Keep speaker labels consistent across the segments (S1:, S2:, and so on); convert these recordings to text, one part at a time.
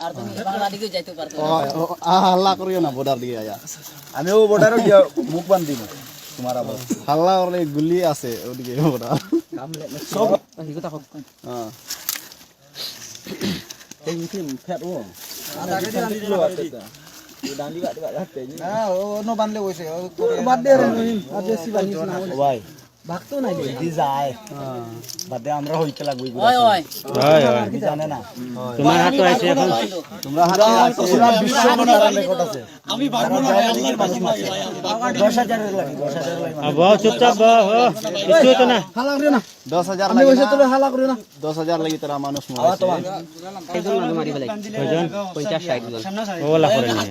S1: আর তুমি বাংলা যাইতে পারতো
S2: হাল্লা করিও না বর্ডার দিকে আয়া
S3: আমিও বর্ডারও গিয়া মুখ বান্ধ দিব তোমার আবার
S2: হাল্লা করলে গুলি আছে ওদিকে বর্ডার
S3: সব
S2: হ্যাঁ
S3: এই মিটিং ফেট ও হ্যাঁ ও নো বানলে কইছে বাদ দে রে আর না ভাই ভাগতো নাই দি যায়। বাদ আমরা হইতে লাগবই
S1: ওই ওই
S4: হয়। হয়
S3: জানে না।
S4: তোমার হাতে আছে এখন।
S2: তোমরা হাতে আছে।
S3: পুরা বিশ্ব মনোরম রেকর্ড আছে। আমি পারব না আল্লাহর বাকি মাসে 10000 এর লাগি 10000 এর লাগি।
S4: আ, চুপচাপ ও, কিছু হতো না।
S3: হালা করে না।
S2: দশ হাজার
S3: আমি তোরে হালা করে না।
S2: দশ হাজার লাগি তারা মানুষ
S3: আওয়া তোমার।
S4: কয়জন?
S5: পঞ্চাশ ষাট জন
S4: ওলা করে নিয়ে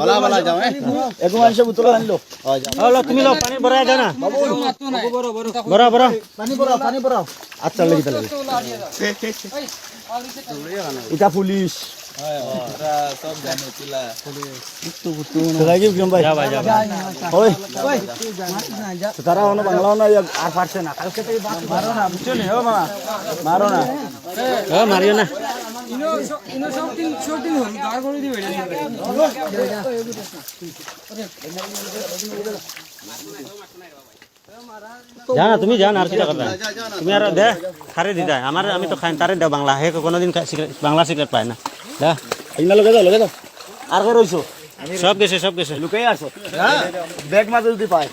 S2: বলা বলা
S3: এটা পুলিশ ভাই
S4: যা ভাই যা
S3: ওই তো তারা না আর পারছে না কালকে মারো না। বুঝছ নি মারো না।
S4: ও মারিও না। জানা তুমি জান আর কিটা কথা তুমি আর দে খারে দি দেয় আমার আমি তো খাই তারে দে বাংলা। হে কোনোদিন বাংলা সিগারেট পায় না। দা।
S3: এইনা লগে দাও লগে দাও। আর কই রইছো?
S4: সব গেছে সব গেছে।
S3: লুকাই আছো। হ্যাঁ, ব্যাগ মাঝে যদি পায়।